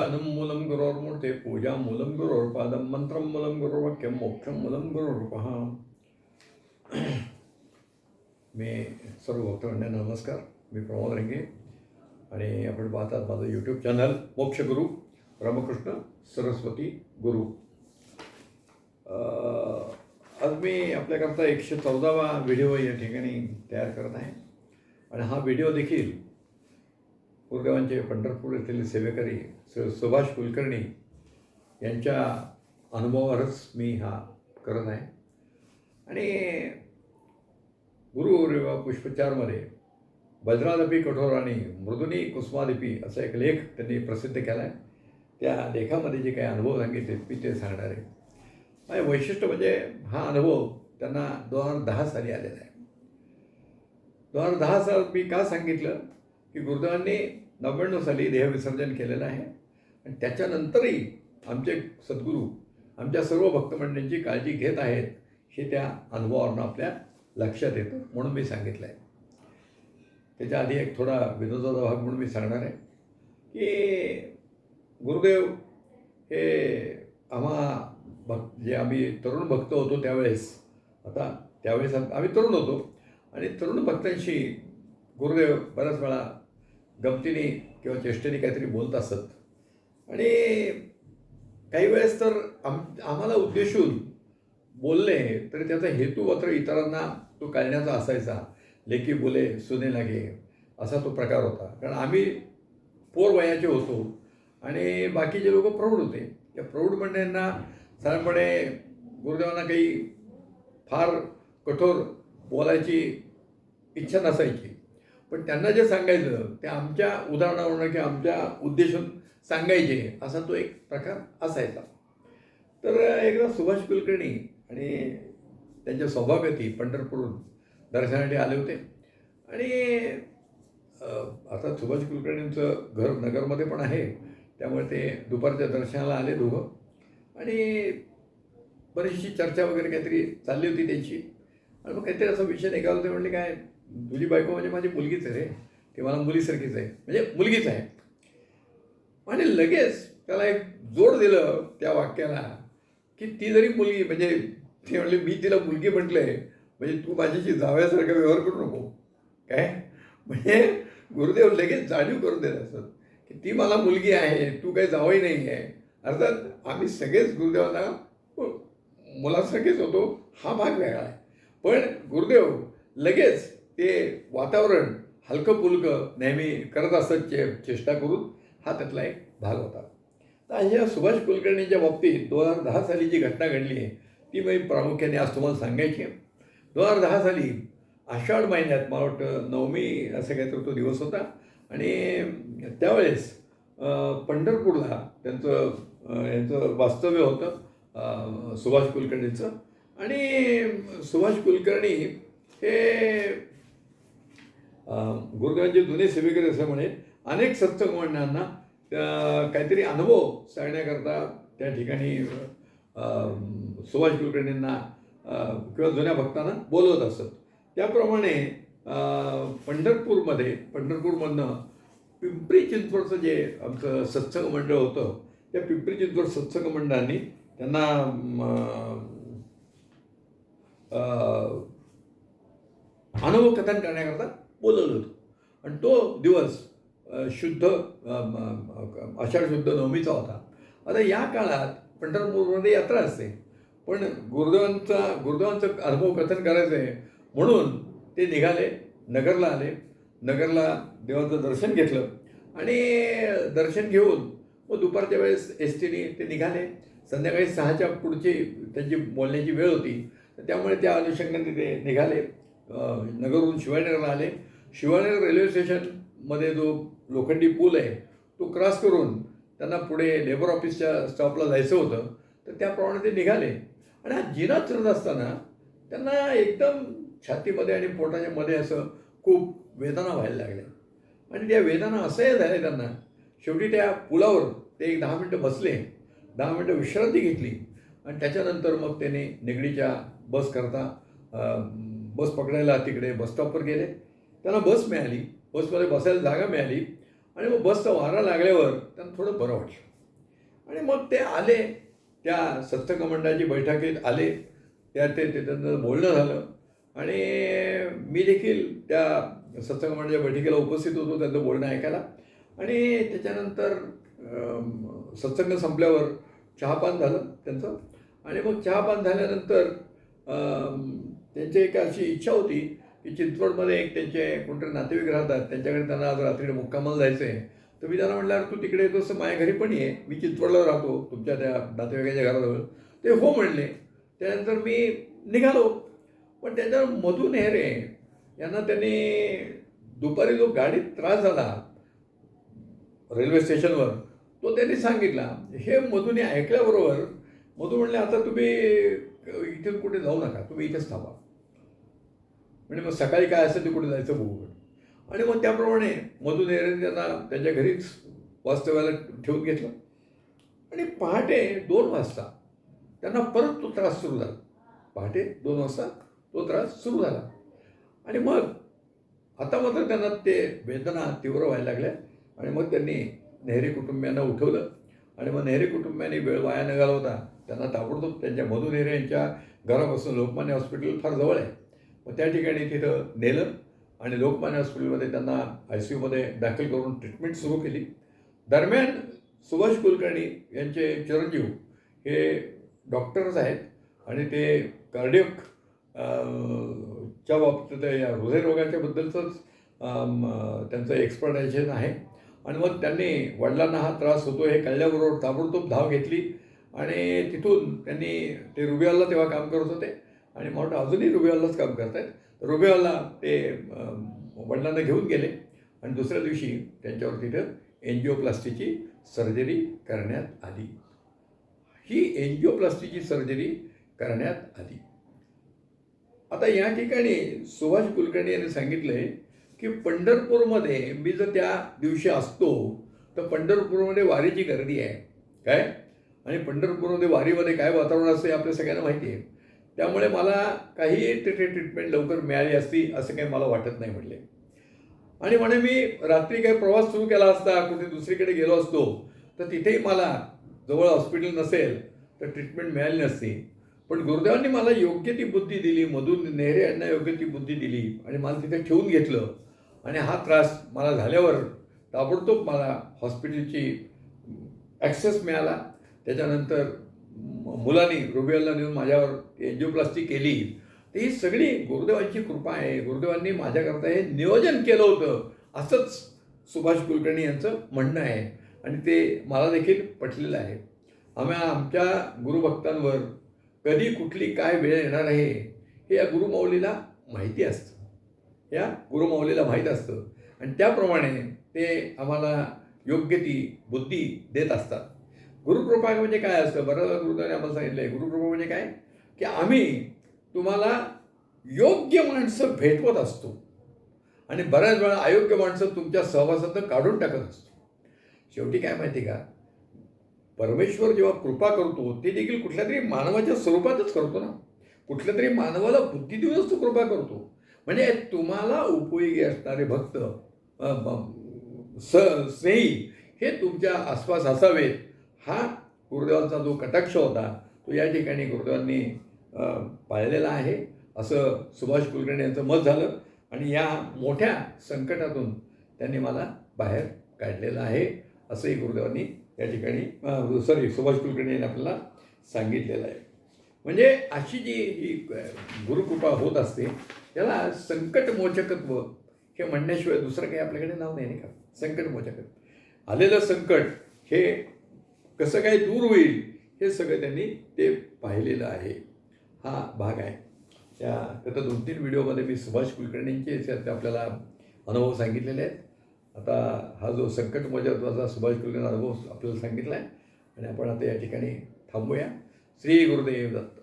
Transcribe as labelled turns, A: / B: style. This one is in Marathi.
A: ध्यानं मूलं गुरोर्मूर्ते पूजा मूलं गुरोर्पादं मंत्रं मूलं गुरुवाक्यं मोक्षं मूलं गुरुरूपः मी सर्व भक्तमंडळांना नमस्कार. मी प्रमोद रंगे आणि आपण पाहतात माझं यूट्यूब चॅनल मोक्षगुरू रामकृष्ण सरस्वती गुरु. आज मी आपल्याकरता एकशे चौदावा व्हिडिओ या ठिकाणी तयार करत आहे. आणि हा व्हिडिओ देखील गुरुदेवांचे पंढरपूर येथील सेवेकरी सु सुभाष कुलकर्णी यांच्या अनुभवावरच मी हा करत आहे. आणि गुरु रेवा पुष्पचारमध्ये वज्रादपी कठोर मृदुनी कुसुमादिपी असा एक लेख त्यांनी प्रसिद्ध केला आहे त्या लेखामध्ये जे काही अनुभव सांगितले मी ते सांगणार आहे. आणि वैशिष्ट्य म्हणजे हा अनुभव त्यांना दोन हजार दहा साली आलेला आहे. दोन हजार दहा साल मी का सांगितलं? की गुरुदेवांनी नव्याण्णव साली देहविसर्जन केलेलं आहे. आणि त्याच्यानंतरही आमचे सद्गुरू आमच्या सर्व भक्तमंडळींची काळजी घेत आहेत हे त्या अनुभवावरून आपल्या लक्षात येतं म्हणून मी सांगितलं आहे त्याच्या आधी एक थोडा विनोदाचा भाग म्हणून मी सांगणार आहे की गुरुदेव हे आम्हा भक्त जे आम्ही तरुण भक्त होतो त्यावेळेस आता त्यावेळेस आम्ही तरुण होतो आणि तरुण भक्तांशी गुरुदेव बऱ्याच वेळा गमतीने किंवा चेष्टेने काहीतरी बोलत असत. आणि काही वेळेस तर आम आम्हाला उद्देशून बोलले तरी त्याचा हेतू मात्र इतरांना तो कळण्याचा असायचा. लेकी बोले सुने लागे असा तो प्रकार होता. कारण आम्ही पोर वयाचे होतो आणि बाकीचे लोक प्रौढ होते त्या प्रौढ मंडळींना साधारणपणे गुरुदेवांना काही फार कठोर बोलायची इच्छा नसायची. पण त्यांना जे सांगायचं ते आमच्या उदाहरणावरून किंवा आमच्या उद्देशून सांगायचे असा तो एक प्रकार असायचा. तर एकदा सुभाष कुलकर्णी आणि त्यांच्या सौभाग्यती पंढरपूरून दर्शनासाठी आले होते. आणि आता सुभाष कुलकर्णींचं घर नगरमध्ये पण आहे. त्यामुळे ते दुपारच्या दर्शनाला आले दोघं. आणि बरीचशी चर्चा वगैरे काहीतरी चालली होती त्यांची. आणि मग काहीतरी असा विषय निघाला ते म्हणजे काय तुझी बायको म्हणजे माझी मुलगीच आहे रे. ती मला मुलीसारखीच आहे. म्हणजे मुलगीच आहे. आणि लगेच त्याला एक जोड दिलं त्या वाक्याला की ती जरी मुलगी म्हणजे ती म्हणले मी तिला मुलगी म्हटलंय म्हणजे तू माझ्याशी जाव्यासारखा व्यवहार करू नको. काय? म्हणजे गुरुदेव लगेच जाणीव करून देत असत की ती मला मुलगी आहे तू काही जावई नाही आहे. अर्थात आम्ही सगळेच गुरुदेवांना मुलासारखेच होतो हा भाग वेगळा आहे. पण गुरुदेव लगेच ते वातावरण हलकं पुलकं नेहमी करत असत चे चेष्टा करून हा त्यातला एक भाग होता. तर अशा सुभाष कुलकर्णीच्या बाबतीत दोन हजार दहा साली जी घटना घडली आहे ती मी प्रामुख्याने आज तुम्हाला सांगायची आहे. दोन हजार दहा साली आषाढ महिन्यात मला वाटतं नवमी असं काहीतरी तो दिवस होता आणि त्यावेळेस पंढरपूरला त्यांचं यांचं वास्तव्य होतं सुभाष कुलकर्णीचं. आणि सुभाष कुलकर्णी हे अं, जुने सेवेकरी असल्यामुळे अनेक सत्संग मंडळांना काहीतरी अनुभव सांगण्याकरता त्या ठिकाणी सुभाष कुलकर्णींना किंवा जुन्या भक्तांना बोलवत असत. त्याप्रमाणे पंढरपूरमध्ये पंढरपूरमधनं पिंपरी चिंचवडचं जे आमचं सत्संग मंडळ होतं त्या पिंपरी चिंचवड सत्संग मंडळांनी त्यांना अनुभव कथन करण्याकरता बोलवलं होतं. आणि तो दिवस शुद्ध आषाढ शुद्ध नवमीचा होता. आता या काळात पंढरपूरमध्ये यात्रा असते. पण गुरुदेवांचा गुरुदेवांचं अनुभव कथन करायचं आहे म्हणून ते निघाले नगरला आले. नगरला देवाचं दर्शन घेतलं. आणि दर्शन घेऊन मग दुपारच्या वेळेस एस टीने ते निघाले. संध्याकाळी सहाच्या पुढची त्यांची बोलण्याची वेळ होती. त्यामुळे त्या अनुषंगाने ते निघाले. नगरहून शिवाजीनगरला आले. शिवाजीनगर रेल्वे स्टेशनमध्ये जो लोखंडी पूल आहे तो क्रॉस करून त्यांना पुढे लेबर ऑफिसच्या स्टॉपला जायचं होतं तर त्याप्रमाणे ते निघाले. आणि हा जिना चढत असताना त्यांना एकदम छातीमध्ये आणि पोटाच्या मध्ये असं खूप वेदना व्हायला लागल्या. आणि त्या वेदना असंही झाल्या त्यांना शेवटी त्या पुलावर ते एक दहा मिनटं बसले. दहा मिनटं विश्रांती घेतली. आणि त्याच्यानंतर मग त्याने निगडीच्या बसकरता बस पकडायला तिकडे बस स्टॉपवर गेले. त्यांना बस मिळाली. बसमध्ये बसायला जागा मिळाली. आणि मग बसचा वारा लागल्यावर त्यांना थोडं बरं वाटलं. आणि मग ते आले. त्या सत्संग बैठकीत आले. त्या ते ते त्यांचं बोलणं झालं. आणि मी देखील त्या सत्संगमंडळाच्या बैठकीला उपस्थित होतो त्यांचं बोलणं ऐकायला. आणि त्याच्यानंतर सत्संग संपल्यावर चहापान झालं त्यांचं. आणि मग चहापान झाल्यानंतर त्यांची एक अशी इच्छा होती की चिंचवडमध्ये एक त्यांचे कोणतरी नातेवाईक राहतात त्यांच्याकडे त्यांना आज रात्री मुक्कामाला जायचं आहे. तर मी त्यांना म्हटलं तू तिकडे तसं माझ्या घरी पण ये. मी चिंचवडला राहतो तुमच्या त्या नातेवाईकाच्या घराजवळ. ते हो म्हणले. त्यानंतर मी निघालो. पण त्याच्यावर मधू नेहरे यांना त्यांनी दुपारी जो गाडीत त्रास झाला रेल्वे स्टेशनवर तो त्यांनी सांगितला. हे मधूने ऐकल्याबरोबर मधू म्हणले आता तुम्ही इथे कुठे जाऊ नका तुम्ही इथेच थांबा. म्हणजे मग सकाळी काय असेल ते कुठे जायचं बघू. आणि मग त्याप्रमाणे मधू नेहरेने त्यांना त्यांच्या घरीच वास्तव्याला ठेवून घेतलं. आणि पहाटे दोन वाजता त्यांना परत तो त्रास सुरू झाला. पहाटे दोन वाजता तो त्रास सुरू झाला. आणि मग आता मात्र त्यांना ते वेदना तीव्र व्हायला लागल्या. आणि मग त्यांनी नेहरे कुटुंबियांना उठवलं. आणि मग नेहरे कुटुंबियांनी वेळ वाया न घालवता त्यांना ताबडतोब त्यांच्या मधू यांच्या घरापासून लोकमान्य हॉस्पिटल फार जवळ आहे. मग त्या ठिकाणी तिथं नेलं आणि लोकमान्य हॉस्पिटलमध्ये त्यांना आय सी यूमध्ये दाखल करून ट्रीटमेंट सुरू केली. दरम्यान सुभाष कुलकर्णी यांचे चिरंजीव हे डॉक्टर्स आहेत आणि ते कार्डिओक च्या बाबतीत या हृदयरोगाच्या बद्दलचंच त्यांचं एक्सपर्टायझेशन आहे. आणि मग त्यांनी वडिलांना हा त्रास होतो हे कळल्याबरोबर ताबडतोब धाव घेतली. आणि तिथून त्यांनी ते रुबियाला तेव्हा काम करत होते आणि मला अजूनही रुबियालाच काम करत आहेत रुबियाला ते वडिलांना घेऊन गेले आणि दुसऱ्या दिवशी त्यांच्यावर तिथं एन्जिओप्लास्टीची सर्जरी करण्यात आली. ही एन्जिओप्लास्टीची सर्जरी करण्यात आली. आता या ठिकाणी सुभाष कुलकर्णी यांनी सांगितलं आहे की पंढरपूरमध्ये मी जर त्या दिवशी असतो तर पंढरपूरमध्ये वारीची गर्दी आहे. काय? आणि पंढरपूरमध्ये वारीमध्ये काय वातावरण असते हे आपल्या सगळ्यांना माहिती आहे. त्यामुळे मला काही तिथे ट्रीटमेंट लवकर मिळाली असती असं काही मला वाटत नाही म्हणले आणि म्हणे मी रात्री काही प्रवास सुरू केला असता कुठे दुसरीकडे गेलो असतो तर तिथेही मला जवळ हॉस्पिटल नसेल तर ट्रीटमेंट मिळाली नसती. पण गुरुदेवांनी मला योग्य ती बुद्धी दिली मधून नेहरे यांना योग्य ती बुद्धी दिली आणि मला तिथे ठेवून घेतलं. आणि हा त्रास मला झाल्यावर ताबडतोब मला हॉस्पिटलची ॲक्सेस मिळाला. त्याच्यानंतर मुलांनी रुबियाला नेऊन माझ्यावर एन्जिओप्लास्टी केली. तर ही सगळी गुरुदेवांची कृपा आहे. गुरुदेवांनी माझ्याकरता हे नियोजन केलं होतं. असंच सुभाष कुलकर्णी यांचं म्हणणं आहे. आणि ते मला देखील पटलेलं आहे. आम्ही आमच्या गुरुभक्तांवर कधी कुठली काय वेळ येणार आहे हे या गुरुमाऊलीला माहिती असतं. या गुरुमाऊलीला माहीत असतं. आणि त्याप्रमाणे ते आम्हाला योग्य ती बुद्धी देत असतात. गुरुकृपा म्हणजे काय असतं? बऱ्याच गुरुदाने आम्हाला सांगितलं आहे गुरुकृपा म्हणजे काय? की आम्ही तुम्हाला योग्य माणसं भेटवत असतो. आणि बऱ्याच वेळा अयोग्य माणसं तुमच्या सहवासातून काढून टाकत असतो. शेवटी काय माहिती का? परमेश्वर जेव्हा कृपा करतो ते देखील कुठल्या तरी मानवाच्या स्वरूपातच करतो ना. कुठल्या तरी मानवाला बुद्धी देऊनच तो कृपा करतो. म्हणजे तुम्हाला उपयोगी असणारे भक्त स स्नेही हे तुमच्या आसपास असावेत. हा गुरुदेवांचा जो कटाक्ष होता तो या ठिकाणी गुरुदेवांनी पाळलेला आहे. असं सुभाष कुलकर्णी यांचं मत झालं आणि या मोठ्या संकटातून त्यांनी मला बाहेर काढलेलं आहे असंही गुरुदेवांनी या ठिकाणी सॉरी सुभाष कुलकर्णी यांनी आपल्याला सांगितलेलं आहे. म्हणजे अशी जी ही गुरुकृपा होत असते त्याला संकटमोचकत्व हे म्हणण्याशिवाय दुसरं काही आपल्याकडे नाव नाही नाही का? संकटमोचकत्व. आलेलं संकट हे कसं काय दूर होईल हे सगळं त्यांनी ते पाहिलेलं आहे. हा भाग आहे. त्या गत दोन तीन व्हिडिओमध्ये मी सुभाष कुलकर्णींचे याचे आपल्याला अनुभव सांगितलेले आहेत. आता हा जो संकट मोजत्वाचा सुभाष कुलकर्णी अनुभव आपल्याला सांगितला आहे. आणि आपण आता या ठिकाणी थांबूया. श्री गुरुदेव दत्त.